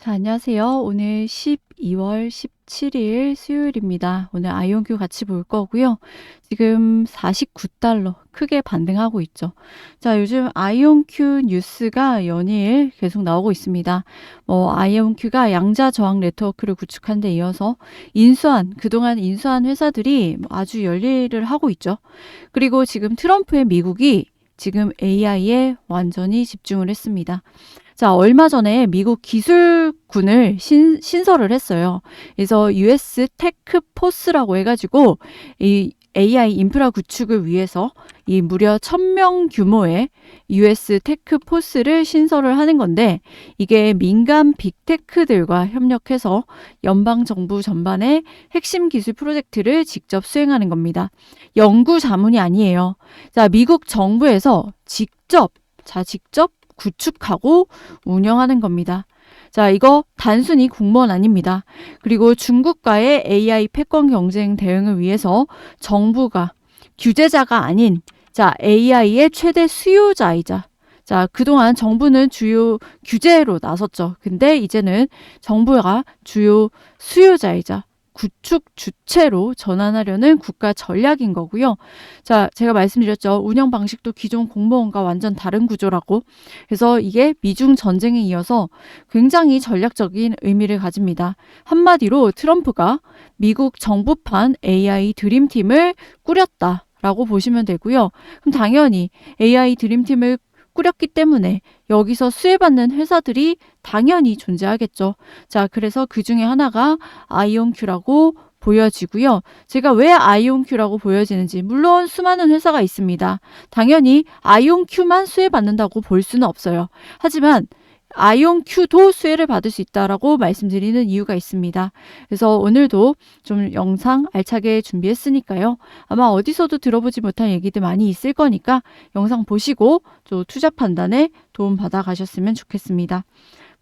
자, 안녕하세요. 오늘 12월 17일 수요일입니다. 오늘 아이온큐 같이 볼 거고요. 지금 49달러 크게 반등하고 있죠. 자, 요즘 아이온큐 뉴스가 연일 계속 나오고 있습니다. 뭐 아이온큐가 양자 저항 네트워크를 구축한 데 이어서 인수한 그동안 인수한 회사들이 뭐 아주 열일을 하고 있죠. 그리고 지금 트럼프의 미국이 지금 AI에 완전히 집중을 했습니다. 자, 얼마 전에 미국 기술군을 신, 신설을 했어요. 그래서 US 테크 포스라고 해가지고 이 AI 인프라 구축을 위해서 이 무려 1000명 규모의 US 테크 포스를 신설을 하는 건데 이게 민간 빅테크들과 협력해서 연방 정부 전반의 핵심 기술 프로젝트를 직접 수행하는 겁니다. 연구 자문이 아니에요. 자, 미국 정부에서 직접 자, 직접 구축하고 운영하는 겁니다. 자, 이거 단순히 공무원 아닙니다. 그리고 중국과의 AI 패권 경쟁 대응을 위해서 정부가 규제자가 아닌 자, AI의 최대 수요자이자 자, 그동안 정부는 주요 규제로 나섰죠. 근데 이제는 정부가 주요 수요자이자 구축 주체로 전환하려는 국가 전략인 거고요. 자, 제가 말씀드렸죠. 운영 방식도 기존 공무원과 완전 다른 구조라고. 그래서 이게 미중 전쟁에 이어서 굉장히 전략적인 의미를 가집니다. 한마디로 트럼프가 미국 정부판 AI 드림팀을 꾸렸다. 라고 보시면 되고요. 그럼 당연히 AI 드림팀을 꾸렸기 때문에 여기서 수혜받는 회사들이 당연히 존재하겠죠. 자, 그래서 그 중에 하나가 아이온큐라고 보여지고요. 제가 왜 아이온큐라고 보여지는지 물론 수많은 회사가 있습니다. 당연히 아이온큐만 수혜받는다고 볼 수는 없어요. 하지만 아이온 큐도 수혜를 받을 수 있다라고 말씀드리는 이유가 있습니다. 그래서 오늘도 좀 영상 알차게 준비했으니까요. 아마 어디서도 들어보지 못한 얘기들 많이 있을 거니까 영상 보시고 또 투자 판단에 도움 받아 가셨으면 좋겠습니다.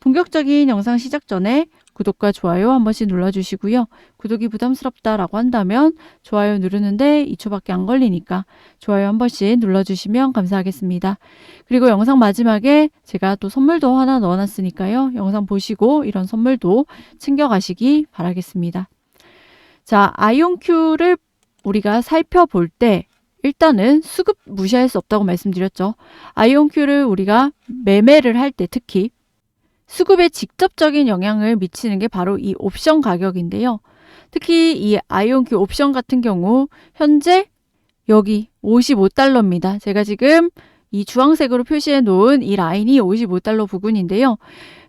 본격적인 영상 시작 전에 구독과 좋아요 한 번씩 눌러주시고요. 구독이 부담스럽다라고 한다면 좋아요 누르는데 2초밖에 안 걸리니까 좋아요 한 번씩 눌러주시면 감사하겠습니다. 그리고 영상 마지막에 제가 또 선물도 하나 넣어놨으니까요. 영상 보시고 이런 선물도 챙겨가시기 바라겠습니다. 자, 아이온큐를 우리가 살펴볼 때 일단은 수급 무시할 수 없다고 말씀드렸죠. 아이온큐를 우리가 매매를 할 때 특히 수급에 직접적인 영향을 미치는 게 바로 이 옵션 가격인데요. 특히 이 아이온큐 옵션 같은 경우 현재 여기 55달러입니다. 제가 지금 이 주황색으로 표시해 놓은 이 라인이 55달러 부근인데요.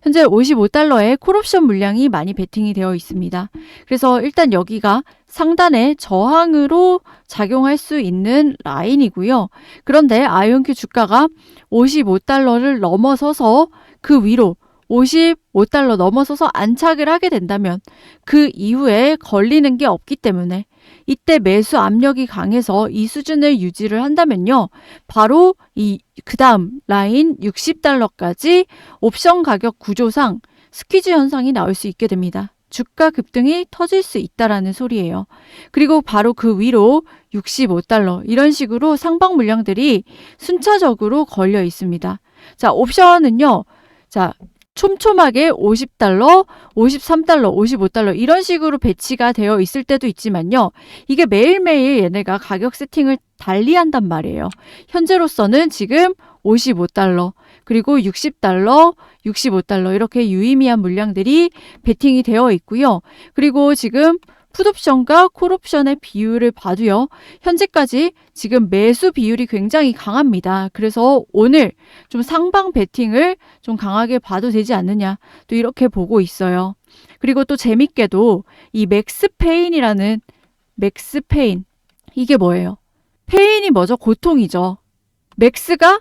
현재 55달러에 콜옵션 물량이 많이 베팅이 되어 있습니다. 그래서 일단 여기가 상단의 저항으로 작용할 수 있는 라인이고요. 그런데 아이온큐 주가가 55달러를 넘어서서 그 위로 55달러 넘어서서 안착을 하게 된다면 그 이후에 걸리는 게 없기 때문에 이때 매수 압력이 강해서 이 수준을 유지를 한다면요. 바로 이 그다음 라인 60달러까지 옵션 가격 구조상 스퀴즈 현상이 나올 수 있게 됩니다. 주가 급등이 터질 수 있다라는 소리예요. 그리고 바로 그 위로 65달러 이런 식으로 상방 물량들이 순차적으로 걸려 있습니다. 자, 옵션은요. 자, 촘촘하게 50달러, 53달러, 55달러 이런 식으로 배치가 되어 있을 때도 있지만요. 이게 매일매일 얘네가 가격 세팅을 달리 한단 말이에요. 현재로서는 지금 55달러, 그리고 60달러, 65달러 이렇게 유의미한 물량들이 베팅이 되어 있고요. 그리고 지금 풋옵션과 콜옵션의 비율을 봐도요. 현재까지 지금 매수 비율이 굉장히 강합니다. 그래서 오늘 좀 상방 베팅을 좀 강하게 봐도 되지 않느냐. 또 이렇게 보고 있어요. 그리고 또 재밌게도 이 맥스페인이라는 맥스페인 이게 뭐예요? 페인이 뭐죠? 고통이죠. 맥스가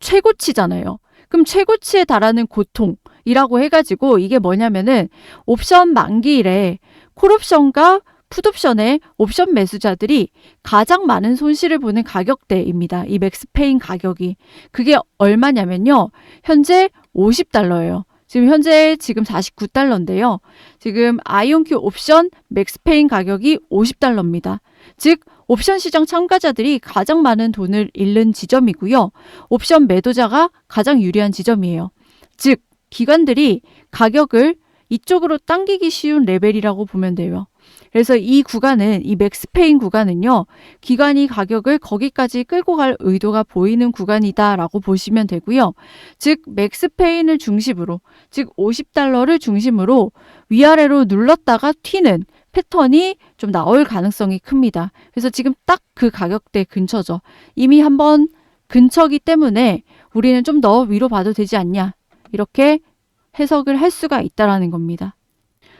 최고치잖아요. 그럼 최고치에 달하는 고통이라고 해가지고 이게 뭐냐면은 옵션 만기일에 콜옵션과 풋옵션의 옵션 매수자들이 가장 많은 손실을 보는 가격대입니다. 이 맥스페인 가격이. 그게 얼마냐면요. 현재 50달러예요. 지금 현재 지금 49달러인데요. 지금 아이온큐 옵션 맥스페인 가격이 50달러입니다. 즉 옵션 시장 참가자들이 가장 많은 돈을 잃는 지점이고요. 옵션 매도자가 가장 유리한 지점이에요. 즉 기관들이 가격을 이쪽으로 당기기 쉬운 레벨이라고 보면 돼요. 그래서 이 구간은 이 맥스페인 구간은요. 기관이 가격을 거기까지 끌고 갈 의도가 보이는 구간이다라고 보시면 되고요. 즉 맥스페인을 중심으로 즉 50달러를 중심으로 위아래로 눌렀다가 튀는 패턴이 좀 나올 가능성이 큽니다. 그래서 지금 딱 그 가격대 근처죠. 이미 한번 근처기 때문에 우리는 좀 더 위로 봐도 되지 않냐. 이렇게 해석을 할 수가 있다라는 겁니다.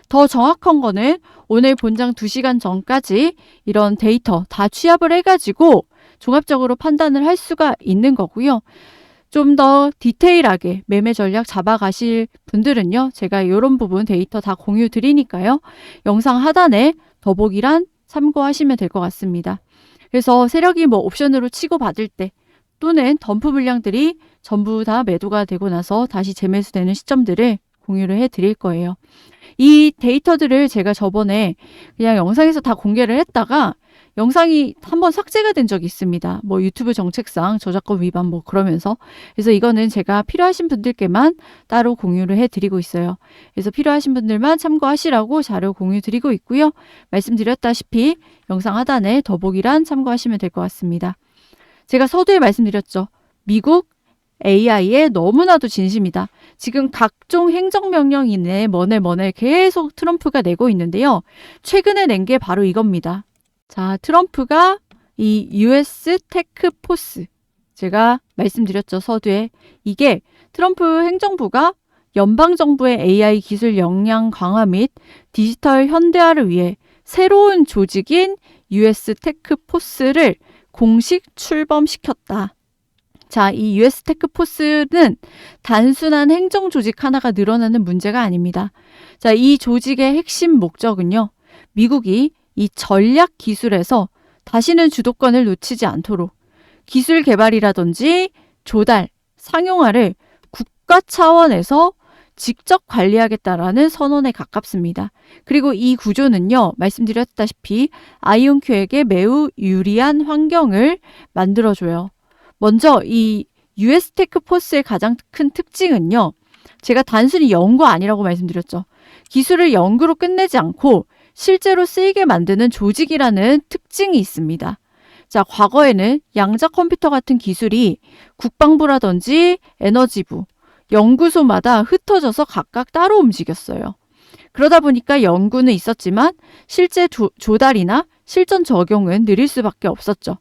더 정확한 거는 오늘 본장 2시간 전까지 이런 데이터 다 취합을 해가지고 종합적으로 판단을 할 수가 있는 거고요. 좀 더 디테일하게 매매 전략 잡아가실 분들은요. 제가 이런 부분 데이터 다 공유 드리니까요. 영상 하단에 더보기란 참고하시면 될 것 같습니다. 그래서 세력이 뭐 옵션으로 치고 받을 때 또는 덤프 물량들이 전부 다 매도가 되고 나서 다시 재매수되는 시점들을 공유를 해 드릴 거예요. 이 데이터들을 제가 저번에 그냥 영상에서 다 공개를 했다가 영상이 한번 삭제가 된 적이 있습니다. 뭐 유튜브 정책상 저작권 위반 뭐 그러면서. 그래서 이거는 제가 필요하신 분들께만 따로 공유를 해 드리고 있어요. 그래서 필요하신 분들만 참고하시라고 자료 공유 드리고 있고요. 말씀드렸다시피 영상 하단에 더보기란 참고하시면 될 것 같습니다. 제가 서두에 말씀드렸죠. 미국 AI에 너무나도 진심이다. 지금 각종 행정명령이네 뭐네 뭐네 계속 트럼프가 내고 있는데요. 최근에 낸 게 바로 이겁니다. 자, 트럼프가 이 US 테크 포스 제가 말씀드렸죠. 서두에 이게 트럼프 행정부가 연방 정부의 AI 기술 역량 강화 및 디지털 현대화를 위해 새로운 조직인 US 테크 포스를 공식 출범시켰다. 자, 이 US 테크포스는 단순한 행정 조직 하나가 늘어나는 문제가 아닙니다. 자, 이 조직의 핵심 목적은요. 미국이 이 전략 기술에서 다시는 주도권을 놓치지 않도록 기술 개발이라든지 조달, 상용화를 국가 차원에서 직접 관리하겠다라는 선언에 가깝습니다. 그리고 이 구조는요, 말씀드렸다시피 아이온큐에게 매우 유리한 환경을 만들어줘요. 먼저 이 US 테크 포스의 가장 큰 특징은요. 제가 단순히 연구 아니라고 말씀드렸죠. 기술을 연구로 끝내지 않고 실제로 쓰이게 만드는 조직이라는 특징이 있습니다. 자, 과거에는 양자 컴퓨터 같은 기술이 국방부라든지 에너지부, 연구소마다 흩어져서 각각 따로 움직였어요. 그러다 보니까 연구는 있었지만 실제 조, 조달이나 실전 적용은 느릴 수밖에 없었죠.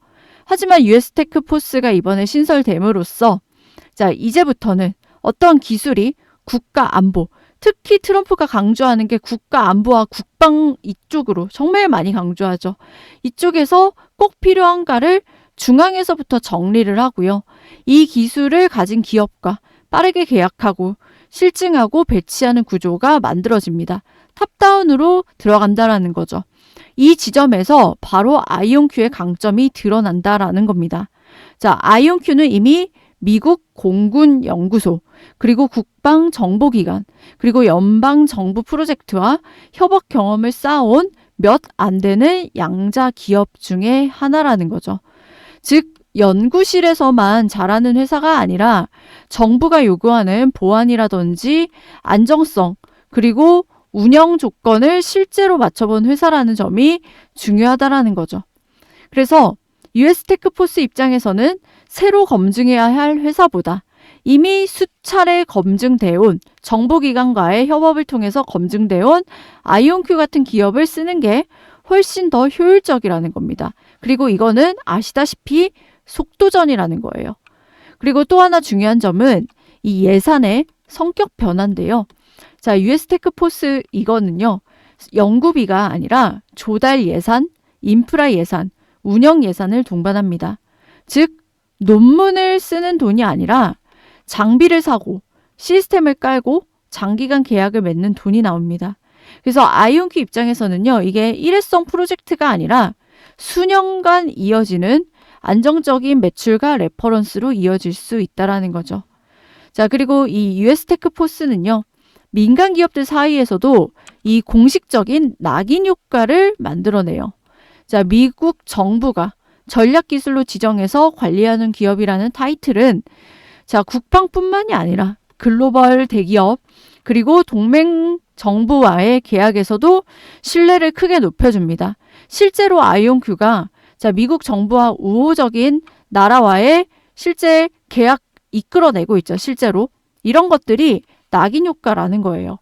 하지만 US 테크 포스가 이번에 신설됨으로써 자, 이제부터는 어떤 기술이 국가 안보, 특히 트럼프가 강조하는 게 국가 안보와 국방 이쪽으로 정말 많이 강조하죠. 이쪽에서 꼭 필요한가를 중앙에서부터 정리를 하고요. 이 기술을 가진 기업과 빠르게 계약하고 실증하고 배치하는 구조가 만들어집니다. 탑다운으로 들어간다라는 거죠. 이 지점에서 바로 아이온큐의 강점이 드러난다라는 겁니다. 자, 아이온큐는 이미 미국 공군 연구소, 그리고 국방 정보기관, 그리고 연방 정부 프로젝트와 협업 경험을 쌓아온 몇 안 되는 양자 기업 중에 하나라는 거죠. 즉, 연구실에서만 잘하는 회사가 아니라 정부가 요구하는 보안이라든지 안정성, 그리고 운영 조건을 실제로 맞춰본 회사라는 점이 중요하다라는 거죠. 그래서 US 테크포스 입장에서는 새로 검증해야 할 회사보다 이미 수차례 검증되어 온 정보기관과의 협업을 통해서 검증되어 온 아이온큐 같은 기업을 쓰는 게 훨씬 더 효율적이라는 겁니다. 그리고 이거는 아시다시피 속도전이라는 거예요. 그리고 또 하나 중요한 점은 이 예산의 성격 변화인데요. 자, US 테크포스 이거는요. 연구비가 아니라 조달 예산, 인프라 예산, 운영 예산을 동반합니다. 즉, 논문을 쓰는 돈이 아니라 장비를 사고 시스템을 깔고 장기간 계약을 맺는 돈이 나옵니다. 그래서 아이온큐 입장에서는요, 이게 일회성 프로젝트가 아니라 수년간 이어지는 안정적인 매출과 레퍼런스로 이어질 수 있다라는 거죠. 자, 그리고 이 US 테크 포스는요, 민간 기업들 사이에서도 이 공식적인 낙인 효과를 만들어내요. 자, 미국 정부가 전략 기술로 지정해서 관리하는 기업이라는 타이틀은 자, 국방뿐만이 아니라 글로벌 대기업 그리고 동맹 정부와의 계약에서도 신뢰를 크게 높여줍니다. 실제로 아이온큐가 자, 미국 정부와 우호적인 나라와의 실제 계약 이끌어내고 있죠. 실제로. 이런 것들이 낙인 효과라는 거예요.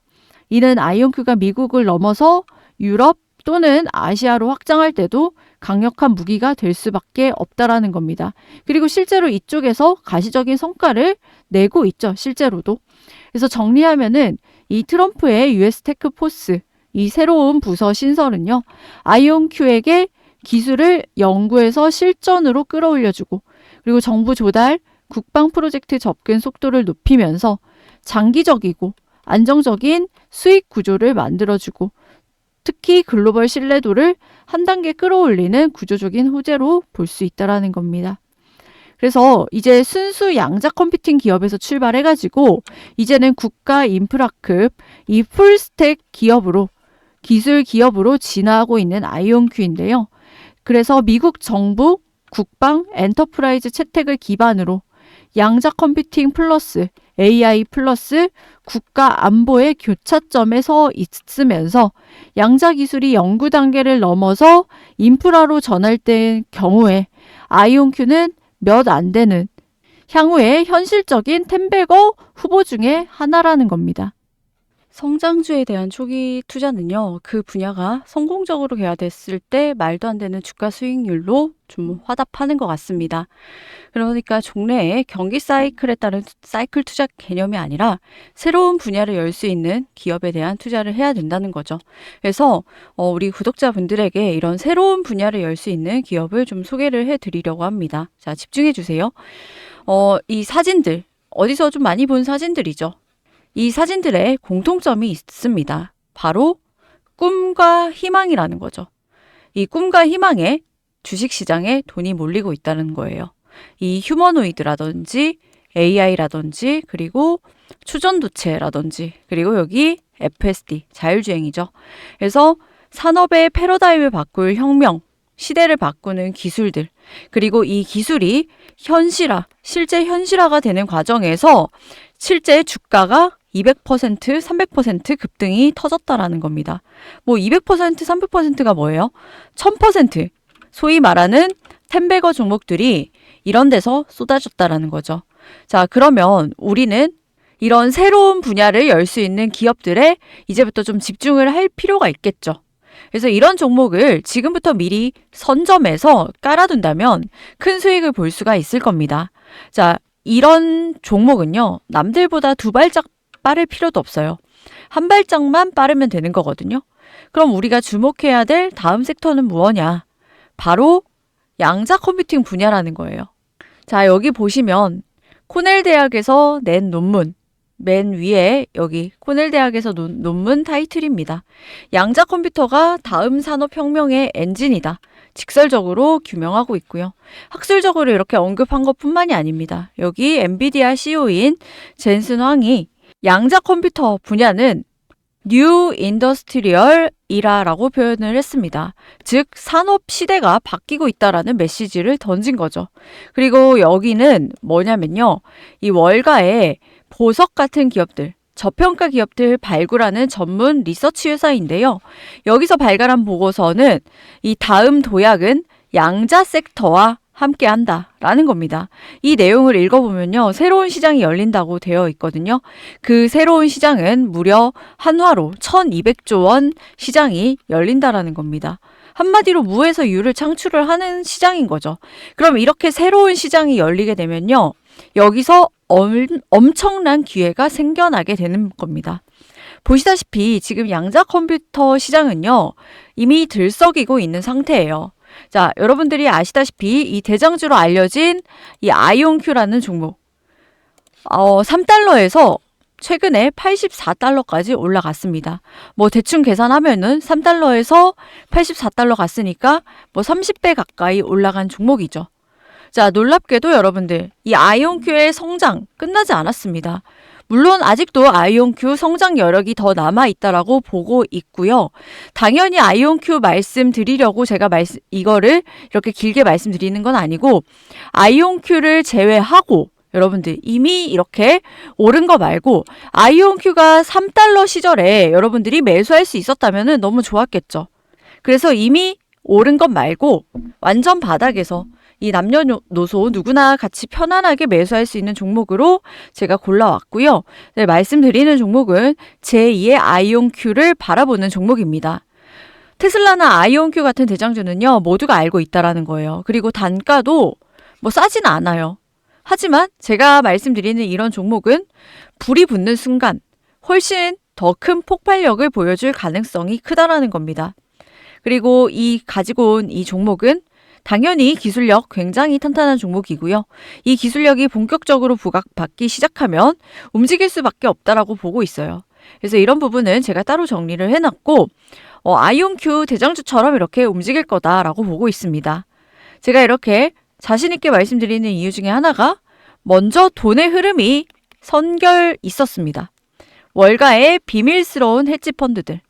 이는 아이온큐가 미국을 넘어서 유럽 또는 아시아로 확장할 때도 강력한 무기가 될 수밖에 없다라는 겁니다. 그리고 실제로 이쪽에서 가시적인 성과를 내고 있죠. 실제로도. 그래서 정리하면은 이 트럼프의 US 테크 포스 이 새로운 부서 신설은요. 아이온큐에게 기술을 연구에서 실전으로 끌어올려주고 그리고 정부 조달, 국방 프로젝트 접근 속도를 높이면서 장기적이고 안정적인 수익 구조를 만들어주고 특히 글로벌 신뢰도를 한 단계 끌어올리는 구조적인 호재로 볼 수 있다라는 겁니다. 그래서 이제 순수 양자 컴퓨팅 기업에서 출발해가지고 이제는 국가 인프라급 이 풀스택 기업으로 기술 기업으로 진화하고 있는 아이온큐인데요. 그래서 미국 정부 국방 엔터프라이즈 채택을 기반으로 양자 컴퓨팅 플러스 AI 플러스 국가 안보의 교차점에 서 있으면서 양자 기술이 연구 단계를 넘어서 인프라로 전환된 경우에 아이온큐는 몇 안 되는 향후의 현실적인 템베거 후보 중에 하나라는 겁니다. 성장주에 대한 초기 투자는요, 그 분야가 성공적으로 개화됐을 때 말도 안 되는 주가 수익률로 좀 화답하는 것 같습니다. 그러니까 종래의 경기 사이클에 따른 사이클 투자 개념이 아니라 새로운 분야를 열 수 있는 기업에 대한 투자를 해야 된다는 거죠. 그래서 어, 우리 구독자분들에게 이런 새로운 분야를 열 수 있는 기업을 좀 소개를 해드리려고 합니다. 자, 집중해 주세요. 어, 이 사진들, 어디서 좀 많이 본 사진들이죠. 이 사진들의 공통점이 있습니다. 바로 꿈과 희망이라는 거죠. 이 꿈과 희망에 주식시장에 돈이 몰리고 있다는 거예요. 이 휴머노이드라든지 AI라든지 그리고 추전도체라든지 그리고 여기 FSD 자율주행이죠. 그래서 산업의 패러다임을 바꿀 혁명, 시대를 바꾸는 기술들 그리고 이 기술이 현실화, 실제 현실화가 되는 과정에서 실제 주가가 200%, 300% 급등이 터졌다라는 겁니다. 뭐 200%, 300%가 뭐예요? 1000%. 소위 말하는 템베거 종목들이 이런 데서 쏟아졌다라는 거죠. 자, 그러면 우리는 이런 새로운 분야를 열 수 있는 기업들에 이제부터 좀 집중을 할 필요가 있겠죠. 그래서 이런 종목을 지금부터 미리 선점해서 깔아둔다면 큰 수익을 볼 수가 있을 겁니다. 자, 이런 종목은요, 남들보다 두 발짝 빠를 필요도 없어요. 한 발짝만 빠르면 되는 거거든요. 그럼 우리가 주목해야 될 다음 섹터는 무엇냐? 바로 양자 컴퓨팅 분야라는 거예요. 자, 여기 보시면 코넬 대학에서 낸 논문, 맨 위에 여기 코넬 대학에서 논, 논문 타이틀입니다. 양자 컴퓨터가 다음 산업 혁명의 엔진이다. 직설적으로 규명하고 있고요. 학술적으로 이렇게 언급한 것 뿐만이 아닙니다. 여기 엔비디아 CEO인 젠슨 황이 양자 컴퓨터 분야는 뉴 인더스트리얼 이라라고 표현을 했습니다. 즉 산업 시대가 바뀌고 있다라는 메시지를 던진 거죠. 그리고 여기는 뭐냐면요. 이 월가에 보석 같은 기업들, 저평가 기업들 발굴하는 전문 리서치 회사인데요. 여기서 발간한 보고서는 이 다음 도약은 양자 섹터와 함께 한다 라는 겁니다. 이 내용을 읽어보면요. 새로운 시장이 열린다고 되어 있거든요. 그 새로운 시장은 무려 한화로 1200조 원 시장이 열린다라는 겁니다. 한마디로 무에서 유를 창출을 하는 시장인 거죠. 그럼 이렇게 새로운 시장이 열리게 되면요. 여기서 엄, 엄청난 기회가 생겨나게 되는 겁니다. 보시다시피 지금 양자 컴퓨터 시장은요, 이미 들썩이고 있는 상태예요. 자, 여러분들이 아시다시피 이 대장주로 알려진 이 아이온큐라는 종목. 어, 3달러에서 최근에 84달러까지 올라갔습니다. 뭐 대충 계산하면은 3달러에서 84달러 갔으니까 뭐 30배 가까이 올라간 종목이죠. 자, 놀랍게도 여러분들, 이 아이온큐의 성장 끝나지 않았습니다. 물론 아직도 아이온큐 성장 여력이 더 남아 있다라고 보고 있고요. 당연히 아이온큐 말씀드리려고 제가 말씀 이거를 이렇게 길게 말씀드리는 건 아니고 아이온큐를 제외하고 여러분들 이미 이렇게 오른 거 말고 아이온큐가 3달러 시절에 여러분들이 매수할 수 있었다면 너무 좋았겠죠. 그래서 이미 오른 것 말고 완전 바닥에서 이 남녀노소 누구나 같이 편안하게 매수할 수 있는 종목으로 제가 골라왔고요. 네, 말씀드리는 종목은 제2의 아이온큐를 바라보는 종목입니다. 테슬라나 아이온큐 같은 대장주는요, 모두가 알고 있다라는 거예요. 그리고 단가도 뭐 싸진 않아요. 하지만 제가 말씀드리는 이런 종목은 불이 붙는 순간 훨씬 더 큰 폭발력을 보여줄 가능성이 크다라는 겁니다. 그리고 이 가지고 온 이 종목은 당연히 기술력 굉장히 탄탄한 종목이고요. 이 기술력이 본격적으로 부각받기 시작하면 움직일 수밖에 없다라고 보고 있어요. 그래서 이런 부분은 제가 따로 정리를 해놨고 어, 아이온큐 대장주처럼 이렇게 움직일 거다라고 보고 있습니다. 제가 이렇게 자신 있게 말씀드리는 이유 중에 하나가 먼저 돈의 흐름이 선결 있었습니다. 월가의 비밀스러운 헤지 펀드들.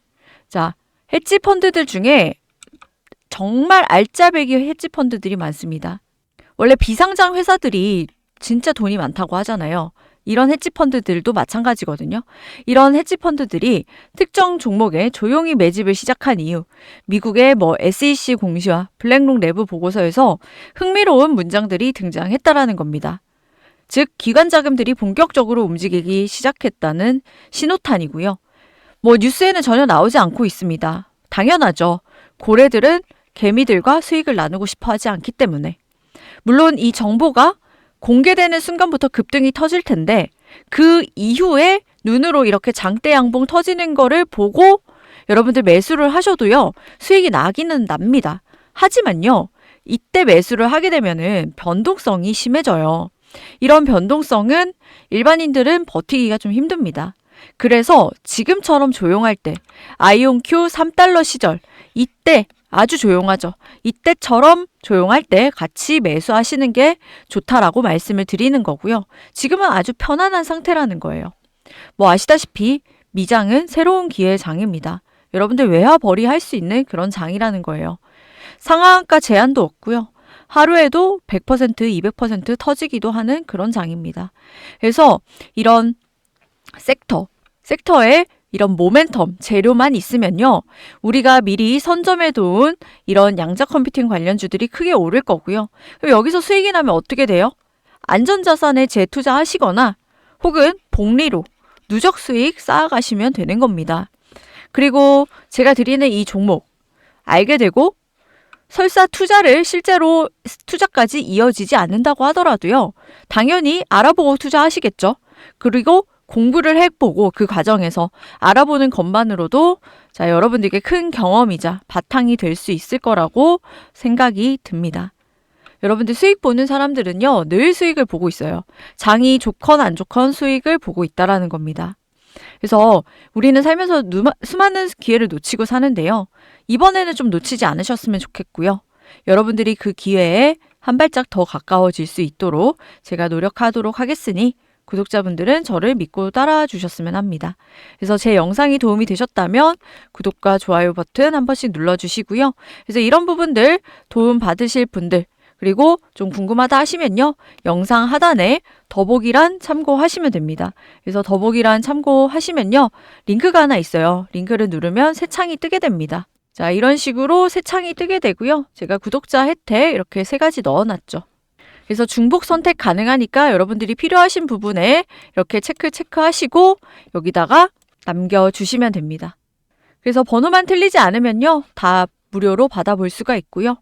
자, 헤지 펀드들 중에 정말 알짜배기 헤지 펀드들이 많습니다. 원래 비상장 회사들이 진짜 돈이 많다고 하잖아요. 이런 헤지 펀드들도 마찬가지거든요. 이런 헤지 펀드들이 특정 종목에 조용히 매집을 시작한 이유, 미국의 뭐 SEC 공시와 블랙록 내부 보고서에서 흥미로운 문장들이 등장했다라는 겁니다. 즉, 기관 자금들이 본격적으로 움직이기 시작했다는 신호탄이고요. 뭐 뉴스에는 전혀 나오지 않고 있습니다. 당연하죠. 고래들은 개미들과 수익을 나누고 싶어 하지 않기 때문에. 물론 이 정보가 공개되는 순간부터 급등이 터질 텐데 그 이후에 눈으로 이렇게 장대 양봉 터지는 거를 보고 여러분들 매수를 하셔도요. 수익이 나기는 납니다. 하지만요. 이때 매수를 하게 되면은 변동성이 심해져요. 이런 변동성은 일반인들은 버티기가 좀 힘듭니다. 그래서 지금처럼 조용할 때 아이온큐 3달러 시절 이때 아주 조용하죠. 이때처럼 조용할 때 같이 매수하시는 게 좋다라고 말씀을 드리는 거고요. 지금은 아주 편안한 상태라는 거예요. 뭐 아시다시피 미장은 새로운 기회의 장입니다. 여러분들 외화 벌이할 수 있는 그런 장이라는 거예요. 상한가 제한도 없고요. 하루에도 100% 200% 터지기도 하는 그런 장입니다. 그래서 이런 섹터, 섹터에 이런 모멘텀, 재료만 있으면요. 우리가 미리 선점해 둔 이런 양자 컴퓨팅 관련주들이 크게 오를 거고요. 그럼 여기서 수익이 나면 어떻게 돼요? 안전자산에 재투자하시거나 혹은 복리로 누적 수익 쌓아가시면 되는 겁니다. 그리고 제가 드리는 이 종목 알게 되고 설사 투자를 실제로 투자까지 이어지지 않는다고 하더라도요. 당연히 알아보고 투자하시겠죠. 그리고 공부를 해보고 그 과정에서 알아보는 것만으로도 자, 여러분들께 큰 경험이자 바탕이 될 수 있을 거라고 생각이 듭니다. 여러분들 수익 보는 사람들은요, 늘 수익을 보고 있어요. 장이 좋건 안 좋건 수익을 보고 있다라는 겁니다. 그래서 우리는 살면서 누마, 수많은 기회를 놓치고 사는데요. 이번에는 좀 놓치지 않으셨으면 좋겠고요. 여러분들이 그 기회에 한 발짝 더 가까워질 수 있도록 제가 노력하도록 하겠으니 구독자분들은 저를 믿고 따라와 주셨으면 합니다. 그래서 제 영상이 도움이 되셨다면 구독과 좋아요 버튼 한 번씩 눌러주시고요. 그래서 이런 부분들 도움 받으실 분들 그리고 좀 궁금하다 하시면요. 영상 하단에 더보기란 참고하시면 됩니다. 그래서 더보기란 참고하시면요. 링크가 하나 있어요. 링크를 누르면 새 창이 뜨게 됩니다. 자, 이런 식으로 새 창이 뜨게 되고요. 제가 구독자 혜택 이렇게 세 가지 넣어놨죠. 그래서 중복 선택 가능하니까 여러분들이 필요하신 부분에 이렇게 체크 체크하시고 여기다가 남겨주시면 됩니다. 그래서 번호만 틀리지 않으면요. 다 무료로 받아볼 수가 있고요.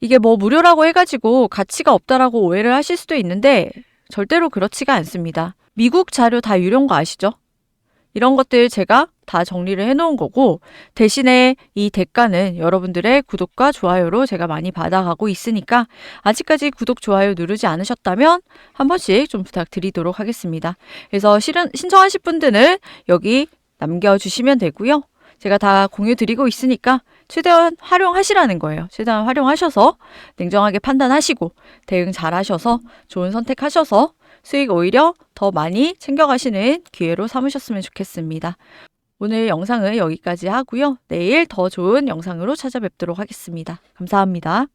이게 뭐 무료라고 해가지고 가치가 없다라고 오해를 하실 수도 있는데 절대로 그렇지가 않습니다. 미국 자료 다 유료인 거 아시죠? 이런 것들 제가 다 정리를 해놓은 거고 대신에 이 대가는 여러분들의 구독과 좋아요로 제가 많이 받아가고 있으니까 아직까지 구독, 좋아요 누르지 않으셨다면 한 번씩 좀 부탁드리도록 하겠습니다. 그래서 실은 신청하실 분들은 여기 남겨주시면 되고요. 제가 다 공유 드리고 있으니까 최대한 활용하시라는 거예요. 최대한 활용하셔서 냉정하게 판단하시고 대응 잘 하셔서 좋은 선택하셔서 수익 오히려 더 많이 챙겨가시는 기회로 삼으셨으면 좋겠습니다. 오늘 영상은 여기까지 하고요. 내일 더 좋은 영상으로 찾아뵙도록 하겠습니다. 감사합니다.